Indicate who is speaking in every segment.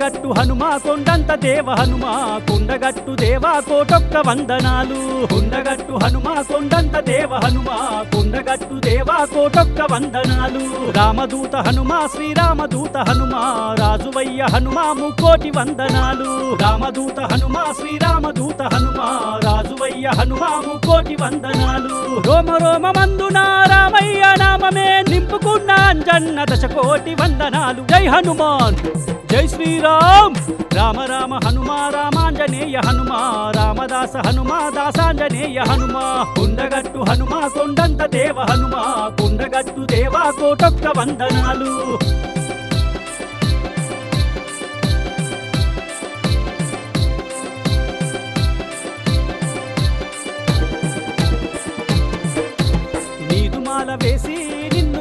Speaker 1: కొండగట్టు హనుమా కొండంత దేవ హనుమా కొండగట్టు దేవా కోటొక్క వందనాలు. కొండగట్టు హనుమా కొండంత దేవ హనుమా కొండగట్టు దేవా కోటొక్క వందనాలు. రామదూత హనుమా శ్రీరామదూత హనుమా రాజువయ్య హనుమా ముకోటి వందనాలు. రామదూత హనుమా శ్రీరామదూత హనుమా హనుమాము కోటి వందనాలు. రోమ రోమ మందున రామయ్య నామమే నింపుకున్న అంజన్న దశకోటి వందనాలు. జై హనుమాన్ జై శ్రీరామ్. రామ రామ హనుమా రామాంజనేయ హనుమా రామదాస హనుమా దాసాంజనేయ హనుమా. కుండగట్టు హనుమా కొండంత దేవ హనుమా. కుండగట్టు దేవా కోటొక్క వందనాలు.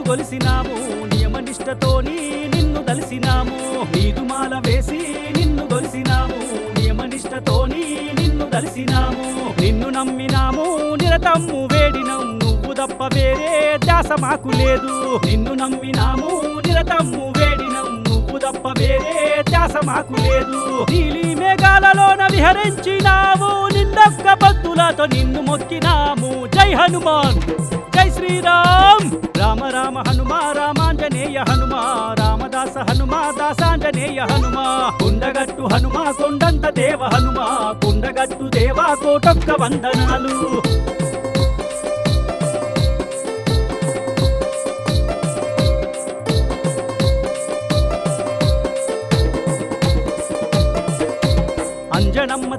Speaker 1: కొలిసినాము గొలిసినాము నియమనిష్టతోని నిన్ను దలిసినాము. నీదుమాల వేసి నిన్ను కొలిసినాము నియమనిష్టతోని నిన్ను దలిసినాము. నిన్ను నమ్మినాము నిరతమ్ము వేడినం నువ్వు తప్ప వేరే దాస మాకు లేదు. నిన్ను నమ్మినాము నిరతమ్ము వేడినం నువ్వు తప్ప వేరే దాస మాకు లేదు. నీలి మేఘాలలోన విహరించినాము నిన్నొక్క భక్తులతో నిన్ను మొక్కినాము. జై హనుమాన్. జై శ్రీరామ్. రామ రామ హనుమా రామాంజనేయ హనుమా రామదాస హనుమా దాసాంజనేయ హనుమా కుండగట్టు హనుమా కొండంత దేవ హనుమా కుండగట్టు దేవా కోటొక్క వందనాలు. అంజనమ్మ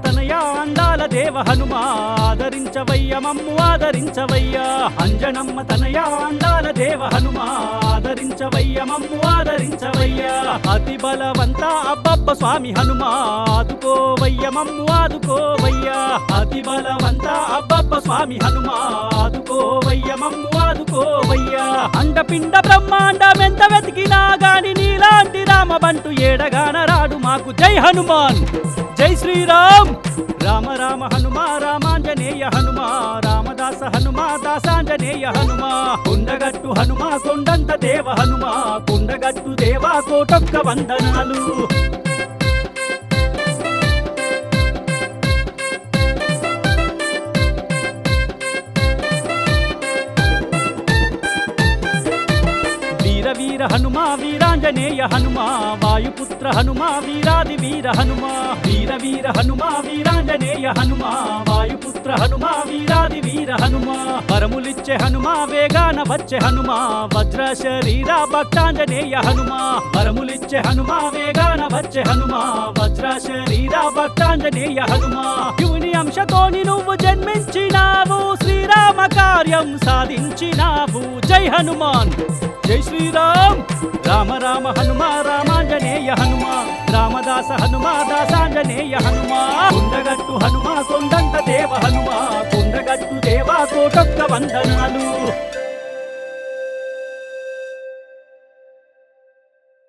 Speaker 1: దేవ హనుమా ఆదరించవయ్య మమ్ము ఆదరించవయ్యా. అంజనమ్మ తనయ అండాల దేవ హనుమా ఆదరించవయ్య మమ్ము ఆదరించవయ్యా. అతి బలవంత అబ్బబ్బ స్వామి హనుమా ఆదుకోవయ్య మమ్ము ఆదుకోవయ్యా. అతి బలవంత అబ్బబ్బ స్వామి హనుమా ఆదుకోవయ్య మమ్ము ఆదుకోవయ్యా. అండపిండ బ్రహ్మాండం ఎంత వెతికినా గాని నీలాంటి రామబంటు ఏడగాన రాడు మాకు. జై హనుమాన్ జై శ్రీరామ్. రామ రామ హనుమా రామాంజనేయ హనుమా రామదాస హనుమా దాసాంజనేయ హనుమా కుండగట్టు హనుమా కొండంత దేవ హనుమా కుండగట్టు దేవా కోటొక్క వందనాలు. వీర వీర హనుమ ఆంజనేయ హనుమా వాయుపుత్ర హనుమా వీరాది వీర హనుమా వీర వీర హనుమా వీరాంజనేయ హనుమా వాయుపుత్ర హనుమా వీరాది వీర హనుమా వరములిచ్చే హనుమా వేగాన వచ్చే హనుమా వజ్ర శరీర భక్తాంజనేయ హనుమా వరములిచ్చే హనుమా వేగాన వచ్చే హనుమా వజ్ర శరీర భక్తాంజనేయ హనుమా. శివుని అంశతోని నువ్వు జన్మించినావు శ్రీరామ కార్యం సాధించినావు. జై హనుమాన్. జై శ్రీరామ్. రామ రామ హనుమా రామాంజనేయ హనుమా. రామదాస హనుమా దాసాంజనేయ హనుమా. కొండగట్టు హనుమా కొండంత దేవ హనుమా. కొండగట్టు దేవా కోటొక్క వందనాలు.